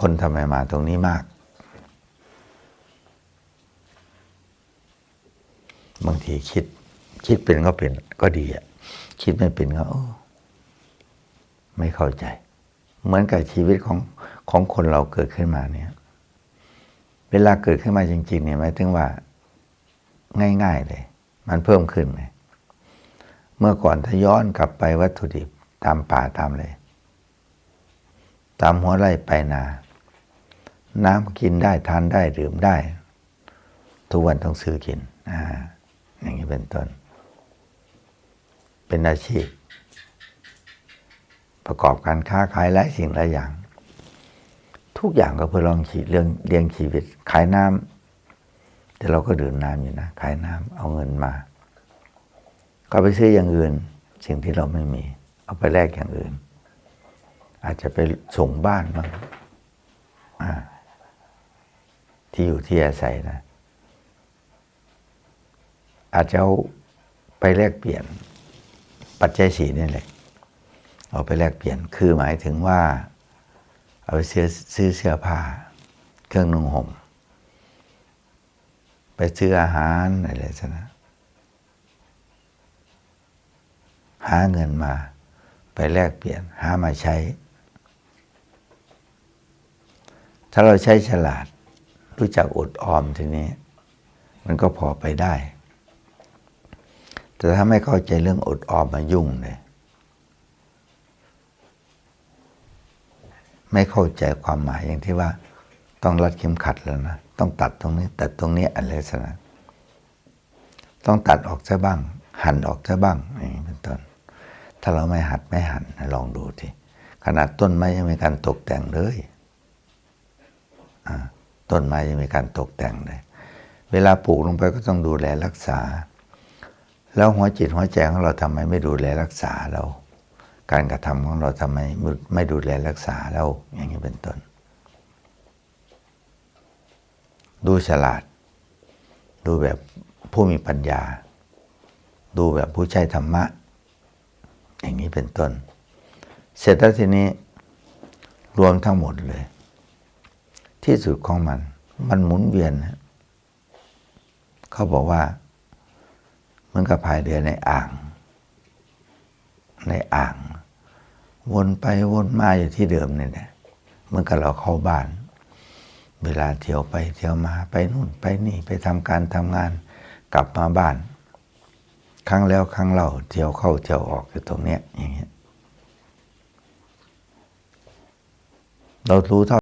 คนทำไมมาตรงนี้มาก บางทีคิด คิดเป็นก็เป็นก็ดีอะคิดไม่เป็นก็โอ้ไม่เข้าใจ เหมือนกับชีวิตของของคนเราเกิดขึ้นมาเนี่ย เวลาเกิดขึ้นมาจริง ๆ เนี่ยหมายถึงว่า ง่าย ๆ เลย มันเพิ่มขึ้นเลยเมื่อก่อนถ้าย้อนกลับไปวัตถุดิบตามป่าตามเลย ตามหัวไร่ไปนา น้ำกินได้ทานได้ดื่มได้ ทุกวันต้องซื้อกินอ่าอย่างนี้เป็นต้น เป็นอาชีพ ประกอบการค้าขายหลายสิ่งหลายอย่าง ทุกอย่างก็เพื่อลองชีเรื่องเลี้ยงชีวิต ขายน้ำแต่เราก็ดื่มน้ำอยู่นะ ขายน้ำเอาเงินมา ก็ไปซื้ออย่างอื่น สิ่งที่เราไม่มี เอาไปแลกอย่างอื่น อาจจะไปส่งบ้านบ้างที่อยู่ที่อาศัยนะ อาจจะเอาไปแลกเปลี่ยนปัจจัยสีนี่แหละ เอาไปแลกเปลี่ยนคือหมายถึงว่า เอาไปซื้อซื้อเสื้อผ้า เครื่องนุ่งห่มไปซื้ออาหารอะไรซะนะหาเงินมา ไปแลกเปลี่ยนหามาใช้ ถ้าเราใช้ฉลาดรู้จักอดออมทีนี้ มันก็พอไปได้ แต่ถ้าไม่เข้าใจเรื่องอดออมมายุ่งเลยไม่เข้าใจความหมายอย่างที่ว่า ต้องรัดเข็มขัดแล้วนะ ต้องตัดตรงนี้ ตัดตรงนี้อะไรสนะต้องตัดออกซะบ้าง หั่นออกซะบ้างอย่างนี้เป็นต้นถ้าเราไม่หัดไม่หันลองดูทีขนาดต้นไม้ยังมีการตกแต่งเลย ต้นไม้ยังมีการตกแต่งเลย เวลาปลูกลงไปก็ต้องดูแลรักษา แล้วหัวจิตหัวใจของเราทำไมไม่ดูแลรักษาเรา การกระทำของเราทำไมไม่ดูแลรักษาเราอย่างนี้เป็นต้น ดูฉลาด ดูแบบผู้มีปัญญา ดูแบบผู้ใช้ธรรมะ อย่างนี้เป็นต้น เสร็จแล้วทีนี้รวมทั้งหมดเลย ที่สุดของมัน มันหมุนเวียน เขาบอกว่าเหมันกับพายเรือในอ่าง ในอ่าง วนไปวนมาอยู่ที่เดิมนี่แหละเหมื่อนกับเราเข้าบ้าน เวลาเที่ยวไปเที่ยวมาไปนู่นไปนี่ไปทำการทำงานกลับมาบ้าน ครั้งแล้วครั้งเล่าเที่ยวเข้าเที่ยวออกอยู่ตรงเนี้ยอย่างเงี้ยเรารู้เท่า